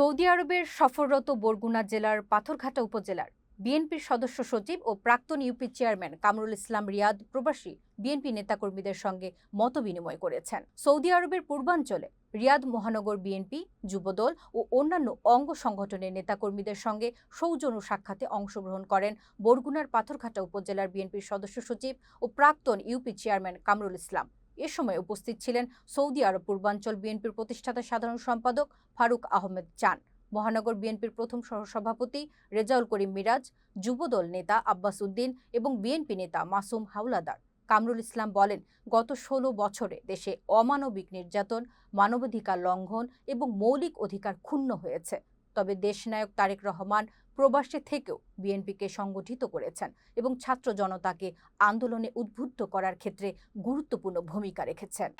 Saudi আরবের সফররত বরগুনা জেলার পাথরঘাটা উপজেলার বিএনপির সদস্য সচিব ও প্রাক্তন UP chairman Kamrul Islam Riyadh প্রবাসী বিএনপি নেতাকর্মীদের সঙ্গে মতবিনিময় করেছেন। সৌদি আরবের পূর্বাঞ্চলে রিয়াদ মহানগর বিএনপি, যুবদল ও অন্যান্য অঙ্গ সংগঠনের নেতাকর্মীদের সঙ্গে সৌজন্য সাক্ষাতে অংশগ্রহণ করেন বরগুনার পাথরঘাটা উপজেলার বিএনপির সদস্য সচিব ও প্রাক্তন ইউপি চেয়ারম্যান কামরুল ইসলাম। এ সময় উপস্থিত ছিলেন সৌদি আরব পূর্বাঞ্চল বিএনপির প্রতিষ্ঠাতা সাধারণ সম্পাদক ফারুক আহমেদ চান। মহানগর বিএনপির প্রথম সহসভাপতি রেজাউল করিম মিরাজ, যুবদল নেতা আব্বাস উদ্দিন এবং বিএনপি নেতা মাসুম হাওলাদার। কামরুল ইসলাম বলেন, গত ষোলো বছরে দেশে অমানবিক নির্যাতন, মানবাধিকার লঙ্ঘন এবং মৌলিক অধিকার ক্ষুণ্ণ হয়েছে। তবে দেশনায়ক তারেক রহমান প্রবাসে থেকেও বিএনপিকে সংগঠিত করেছেন এবং ছাত্র জনতাকে আন্দোলনে উদ্বুদ্ধ করার ক্ষেত্রে গুরুত্বপূর্ণ ভূমিকা রেখেছেন।